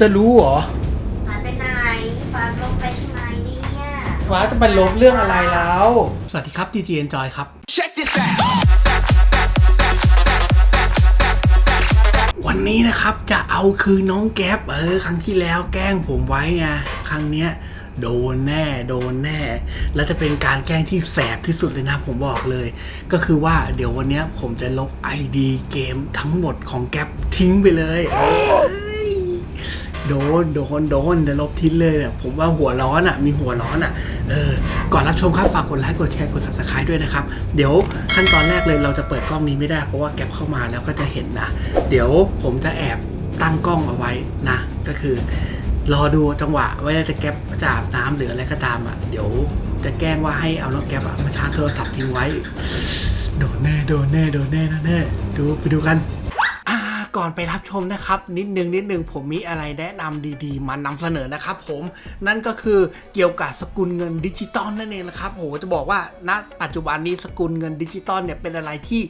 จะรู้เหรอหายไปไหนฟาร์มลงไปใช่ไหมเนี่ยว่าจะไปลบเรื่องอะไรแล้ว สวัสดีครับ DJ Enjoy ครับ Check this out. วันนี้นะครับจะเอาคืนน้องแก๊ปเออ ครั้งที่แล้วแกล้งผมไว้ไงครั้งเนี้ยโดนแน่ โดนแน่ แล้วจะเป็นการแกล้งที่แสบที่สุดเลยนะผมบอกเลย ก็คือว่าเดี๋ยววันเนี้ยผมจะลบ ID เกมทั้งหมดของแก๊ปทิ้งไปเลยเอ้ย โดนโดนโดนเดี๋ยวลบทิ้งเลยแบบผมว่าหัวร้อนอะมีหัวร้อนอะเออก่อนรับชมครับฝากกดไลค์กดแชร์กด subscribe ด้วยนะครับ เดี๋ยวขั้นตอนแรกเลยเราจะเปิดกล้องนี้ไม่ได้เพราะว่าแก๊ปเข้ามาแล้วก็จะเห็นนะเดี๋ยวผมจะแอบตั้งกล้องเอาไว้นะ ก็คือ รอดูจังหวะว่าจะแก๊ปจะอาบน้ำหรืออะไรก็ตามอะเดี๋ยวจะแกล้งว่าให้เอาน้องแก๊ปอะมาชาร์จโทรศัพท์ทิ้งไว้โดนแน่โดนแน่โดนแน่นะแน่ดูไปดูกัน ก่อนไปรับชมนะครับ นิดนึงนิดนึงผมมีอะไรแนะนำดีๆ มานำเสนอนะครับผมนั่นก็คือเกี่ยวกับสกุลเงินดิจิตอลนั่นเองนะครับโหจะบอกว่าณปัจจุบันนี้สกุลเงินดิจิตอลเนี่ยเป็นอะไรที่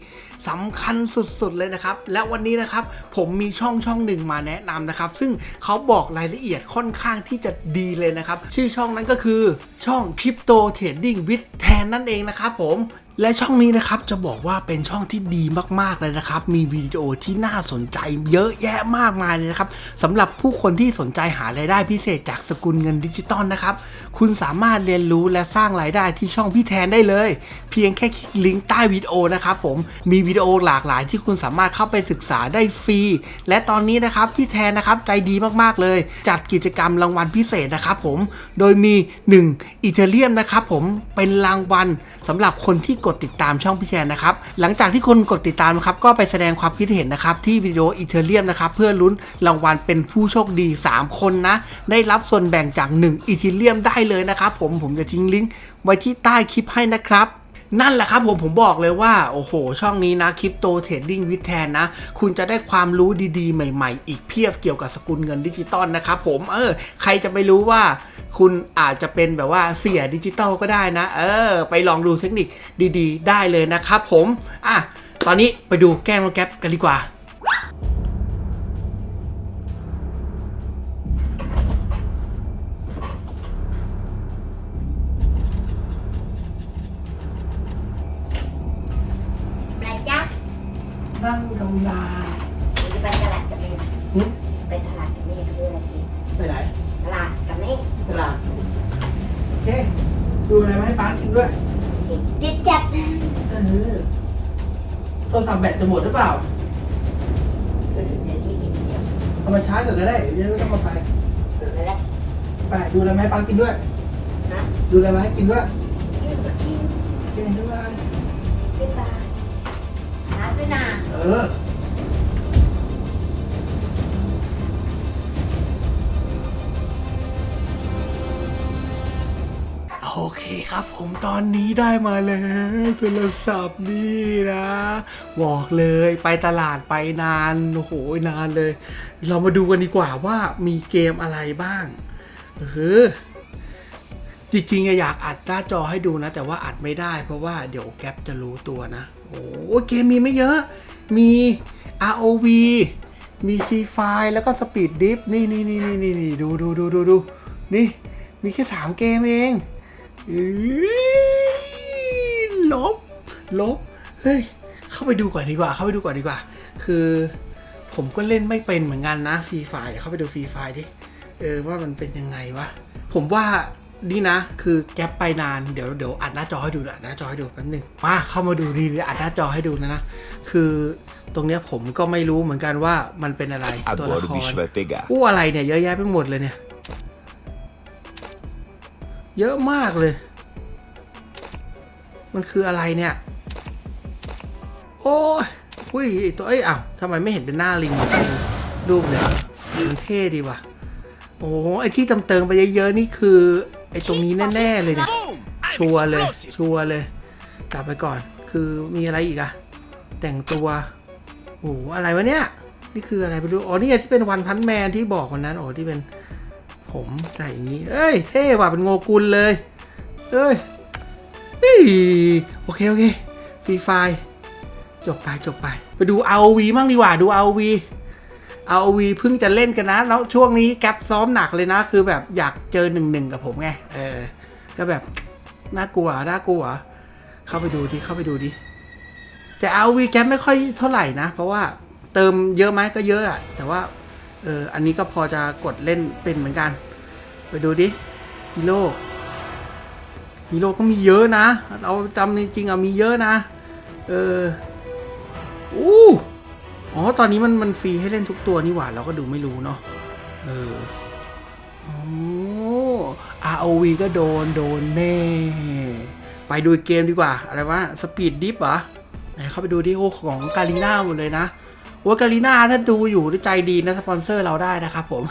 สำคัญสุดๆเลยนะครับ และวันนี้นะครับผมมีช่องช่องหนึ่งมาแนะนำนะครับ ซึ่งเขาบอกรายละเอียดค่อนข้างที่จะดีเลยนะครับ ชื่อช่องนั้นก็คือช่อง Crypto Trading with แทนนั่นเองนะครับผม และช่องนี้นะครับจะบอกว่าเป็นช่องที่ดีมากๆเลยนะครับ มีวิดีโอที่น่าสนใจเยอะแยะมากมายเลยนะครับสำหรับผู้คนที่สนใจหารายได้พิเศษจากสกุลเงินดิจิตอลนะครับ คุณสามารถเรียนรู้และสร้างรายได้ที่ช่องพี่แทนได้เลย เพียงแค่คลิกลิงก์ใต้วิดีโอนะครับผมมีวิดีโอหลากหลายที่คุณสามารถเข้าไปศึกษาได้ฟรี และตอนนี้นะครับพี่แทนนะครับใจดีมากๆเลย จัดกิจกรรมรางวัลพิเศษนะครับผมโดยมี 1อีเทเรียมนะครับผมเป็นรางวัลสำหรับคนที่กดติดตามช่องพี่แทนนะครับ หลังจากที่คนกดติดตามนะครับก็ไปแสดงความคิดเห็นนะครับที่วิดีโออีเทเรียมนะครับเพื่อลุ้นรางวัลเป็นผู้โชคดี 3 คนนะ ได้รับส่วนแบ่งจาก1อีเทเรียมได้เลยนะครับผมผมจะทิ้งลิงก์ไว้ที่ใต้คลิปให้นะครับนั่นแหละครับผมผมบอกเลยว่า โอ้โห ช่องนี้นะคริปโตเทรดดิ้งวิดแทนนะ คุณจะได้ความรู้ดีๆ ใหม่ๆ อีกเพียบเกี่ยวกับสกุลเงินดิจิตอลนะครับผมเออใครจะไปรู้ว่า คุณอาจจะเป็นแบบว่าเสียดิจิตอลก็ได้นะ เออ ไปลองดูเทคนิคดีๆ ได้เลยนะครับผมอะตอนนี้ไปดูแกล้งน้องแก๊ปกันดีกว่าอะไรจ๊ะนั่งทำลา ด้วยจิตจัดเออโทรศัพท์แบตจะหมดหรือเปล่าเออเดี๋ยวที่กินเดี๋ยวเอามาชาร์จก่อนก็ได้เดี๋ยวไม่ต้องมาไปเออแล้วไปดูอะไรมาให้ป้ากินด้วยนะดูอะไรมาให้กินด้วยกินก็กินกินอะไรด้วยกินปลาหาขึ้นนาเออ ครับผมตอนนี้ได้มาแล้วโทรศัพท์นี่นะ บอกเลยไปตลาดไปนานโอ้โหนานเลย เรามาดูกันดีกว่าว่ามีเกมอะไรบ้างเออจริงๆอะอยากอัดหน้าจอให้ดูนะ แต่ว่าอัดไม่ได้ เพราะว่าเดี๋ยวแก๊ปจะรู้ตัวนะ โอ้เกมมีไม่เยอะ มี ROV มีฟรีไฟแล้วก็สปีดดิฟนี่นี่นี่นี่นี่ดูดูดูดูดูนี่ มีแค่สามเกมเอง ลบ ลบ เฮ้ย เข้าไปดูก่อนดีกว่า เข้าไปดูก่อนดีกว่า คือ ผมก็เล่นไม่เป็นเหมือนกันนะฟรีไฟเดี๋ยวเข้าไปดูฟรีไฟดิ เออว่ามันเป็นยังไงวะ ผมว่านี่นะ คือแก๊ปไปนาน เดี๋ยวเดี๋ยวอัดหน้าจอให้ดูอัดหน้าจอให้ดูแป๊บนึงมาเข้ามาดูดีเดี๋ยวอัดหน้าจอให้ดูนะนะ คือตรงเนี้ยผมก็ไม่รู้เหมือนกันว่ามันเป็นอะไรตัวละ Agora ค o ร bicho vai pegar. อู้อะไรเนี่ยเยอะแยะไปหมดเลยเนี่ย เยอะมากเลย มันคืออะไรเนี่ย โอ้ยอุ้ยไอ้ตัวเอ้ยอ้าวทำไมไม่เห็นเป็นหน้าลิงรูปเนี่ยมันเท่ดีว่ะ โอ้ไอที่ตำเติงไปเยอะๆนี่คือ ไอตรงนี้แน่ๆเลยเนี่ย ชัวร์เลย ชัวร์เลยกลับไปก่อน คือมีอะไรอีกอะแต่งตัว โอ้โหอะไรวะเนี่ย นี่คืออะไรไม่รู้ อ๋อ นี่ไงที่เป็นวันพันแมนที่บอกวันนั้นอ๋อที่เป็น ผมใส่อย่างนี้ เอ้ย เท่ว่ะเป็นโงกุลเลย เอ้ยเฮ้ยโอเค โอเคฟรีไฟจบไปจบไป ไปดู ROV มั่งดีกว่าดู ROV ROV เพิ่งจะเล่นกันนะแล้วช่วงนี้แก๊ปซ้อมหนักเลยนะ คือแบบอยากเจอหนึ่งหนึ่งกับผมไง เออ ก็แบบ น่ากลัวน่ากลัว เข้าไปดูดิเข้าไปดูดิแต่ ROV แก๊ปไม่ค่อยเท่าไหร่นะ เพราะว่าเติมเยอะไหมก็เยอะอะแต่ว่า เออ อันนี้ก็พอจะกดเล่นเป็นเหมือนกัน ไปดูดิฮีโร่ฮีโร่ก็มีเยอะนะ เราจำจริงๆอะมีเยอะนะ เอออู้อ๋อ ตอนนี้มันมันฟรีให้เล่นทุกตัวนี่หว่าเราก็ดูไม่รู้เนาะ เออโอ้ ROV ก็โดนโดนแน่ ไปดูเกมดีกว่า อะไรวะ สปีดดิฟเหรอไหนเข้าไปดูดิโอของกาลิน่าหมดเลยนะ ว่าการีน่าถ้าดูอยู่ใจดีนะสปอนเซอร์เราได้นะครับผม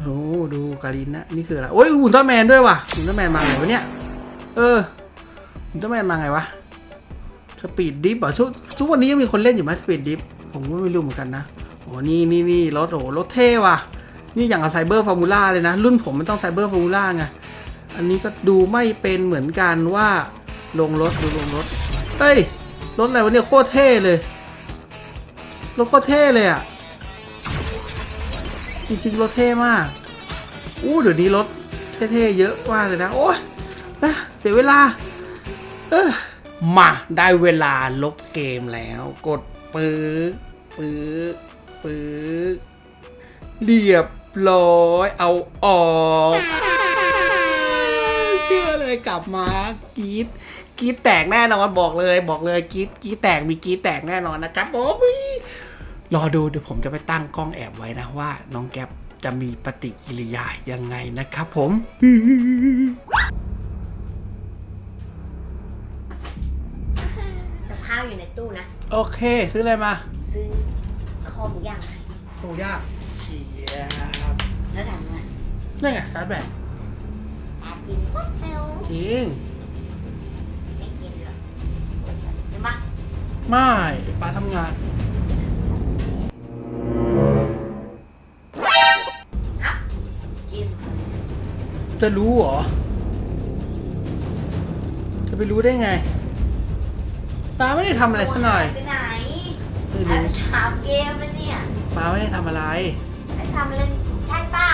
โอ้ดูการีน่านี่คืออะไรโอ้ยอุลตร้าแมนด้วยว่ะอุลตร้าแมนมาไงวะเนี่ยเอออุลตร้าแมนมาไงวะสปีดดิฟเหรอทุกทุกวันนี้ยังมีคนเล่นอยู่ไหมสปีดดิฟผมก็ไม่รู้เหมือนกันนะโอ้นี่นี่นี่รถโอ้รถเท่ว่ะนี่อย่างกับไซเบอร์ฟอร์มูล่าเลยนะ รุ่นผมมันต้องไซเบอร์ฟอร์มูล่าไงอันนี้ก็ดูไม่เป็นเหมือนกันว่าลงรถดูลงรถเฮ้ยรถอะไรวะเนี่ยโคตรเท่เลย รถโคตรเท่เลยอะ จริงๆรถเท่มาก อู้เดี๋ยวนี้รถเท่ๆเยอะมากเลยนะ โอ้ยเสียเวลา เออมาได้เวลาลบเกมแล้ว กดปื๊กปื๊กปื๊กเรียบร้อยเอาออก เชื่อเลยกลับมากรีด กรีดแตกแน่นอนบอกเลยบอกเลยกรีดกรีดแตกมีกรีดแตกแน่นอนนะครับผมรอดูเดี๋ยวผมจะไปตั้งกล้องแอบไว้นะว่า น้องแก๊ปจะมีปฏิกิริยายังไงนะครับผมกับข้าวอยู่ในตู้นะ โอเค ซื้ออะไรมา ซื้อคอหมูย่างหมูย่างเชียบแล้วทำไงนั่นไงชาร์จแบตอากินก็เซลจริง ไม่ป้าทำงาน อะกินจะรู้เหรอ จะไปรู้ได้ไงป้าไม่ได้ทำอะไรสักหน่อย ไปไหนไม่ไอ้รู้ถามเกมมันเนี่ยป้าไม่ได้ทำอะไรไอ้ทำเล่นใช่เปล่า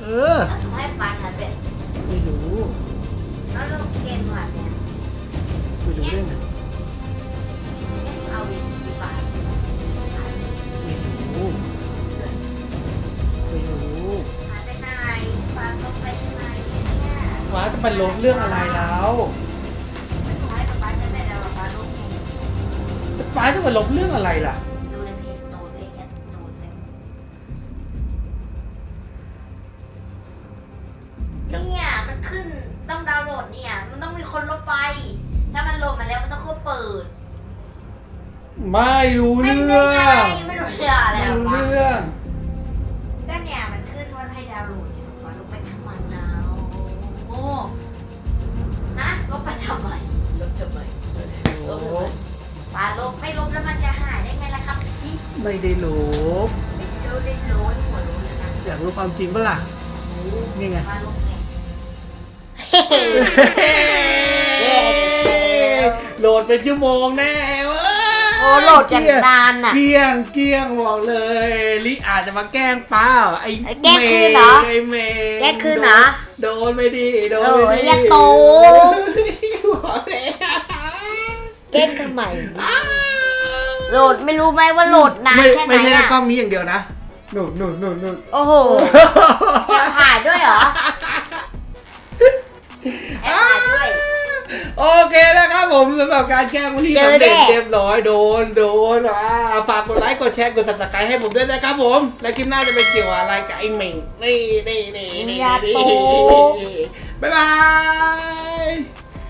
เออ แล้วหนูให้ปลาฉันเป็น ลบเรื่องอะไรแล้วไม่ขอให้ปลาฉันได้แล้วปลาลูกเองป้าจะไปลบเรื่องอะไรล่ะดูในเพจตูนเลยแกตูนเลยเนี่ยมันขึ้นต้องดาวน์โหลดเนี่ย มันต้องมีคนลบไป ถ้ามันโหลดมาแล้วมันต้องเข้าเปิด ไม่รู้ไม่เรื่ได้องไงไม่รู้เรื่องอะไรไม่หรอรู้วะเรื่อง ก็เนี่ยมัน ลบทำไมปลาลบไม่ลบแล้วมันจะหายได้ไงล่ะครับพี่ไม่ได้ลบไม่รู้ได้โลนหัวโลนเลยนะอยากรู้ความจริงปะล่ะ นี่ไง ปลาลบไงโหลดเป็นชั่วโมงแน่เว้ยโอ้โหลดกันนานน่ะเกลี้ยงเกลี้ยงบอกเลยลิอาจจะมาแกล้งป้าไอ้แกล้งคืนเหรอ ไอ้เมย์แกล้งคืนเหรอ โดนไปดิโดนโอ้ไปยดิอย่าโตบอกเลย เก้งทำไม โหลดไม่รู้ไหมว่าโหลดนานไม่แค่ไหนไม่ใช่อะกล้องนี้อย่างเดียวนะหนุนหนุนหนุนหนุนโอ้โหแอบถ่ายด้วยเหรอแอบถ่ายด้วย โอเคแล้วครับผมสำหรับการแกล้งวันนี้เจอสำเร็จแน่เรียบร้อยโดนโดนอ่าฝากกดไลค์กดแชร์กด subscribe ให้ผมด้วยนะครับผม และคลิปหน้าจะเป็นเกี่ยวอะไรกับไอ้เหม่งนี่นี่นี่นี่อย่าโตบ๊ายบาย